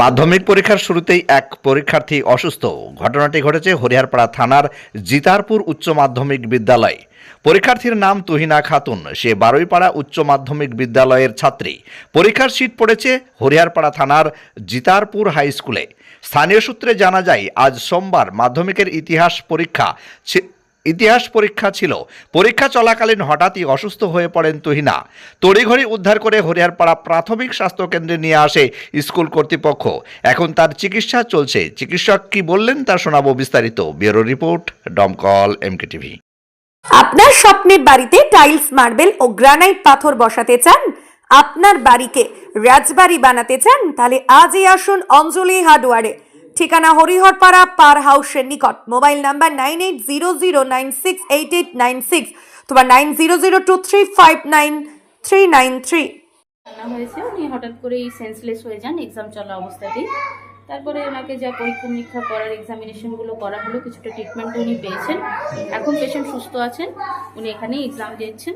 মাধ্যমিক পরীক্ষার শুরুতেই এক পরীক্ষার্থী অসুস্থ। ঘটনাটি ঘটেছে হরিহরপাড়া থানার জিতারপুর উচ্চ মাধ্যমিক বিদ্যালয়। পরীক্ষার্থীর নাম তুহিনা খাতুন। সে বারুইপাড়া উচ্চ মাধ্যমিক বিদ্যালয়ের ছাত্রী। পরীক্ষার সিট পড়েছে হরিহরপাড়া থানার জিতারপুর হাই স্কুলে। স্থানীয় সূত্রে জানা যায়, আজ সোমবার মাধ্যমিকের ইতিহাস পরীক্ষা ইতিহাস পরীক্ষা ছিল। পরীক্ষা চলাকালীন হঠাৎই অসুস্থ হয়ে পড়েন তুহিনা। তড়িঘড়ি উদ্ধার করে হরিয়ারপাড়া প্রাথমিক স্বাস্থ্য কেন্দ্রে নিয়ে আসে স্কুল কর্তৃপক্ষ। এখন তার চিকিৎসা চলছে। চিকিৎসক কি বললেন তা শোনাবো বিস্তারিত। Bureau report Domkal MK TV. আপনার স্বপ্নের বাড়িতে টাইলস, মার্বেল ও গ্রানাইট পাথর বসাতে চান? আপনার বাড়িকে রাজবাড়ি বানাতে চান? তাহলে আজই আসুন অঞ্জলি হার্ডওয়ারে। ঠিকানা হরিহরপাড়া পার হাউসের নিকট। Mobile number nine eight zero zero nine six eight eight nine six তোমার nine zero zero two three five nine three nine three. হয়েছে, উনি হঠাৎ করেই সেন্সলেস হয়ে যান এক্সাম চলা অবস্থাতেই। তারপরে ওনাকে যা পরীক্ষা করার এক্সামিনেশনগুলো করা হলো, কিছুটা ট্রিটমেন্ট উনি পেয়েছেন। এখন পেশেন্ট সুস্থ আছেন, উনি এখানেই এক্সাম দিচ্ছেন।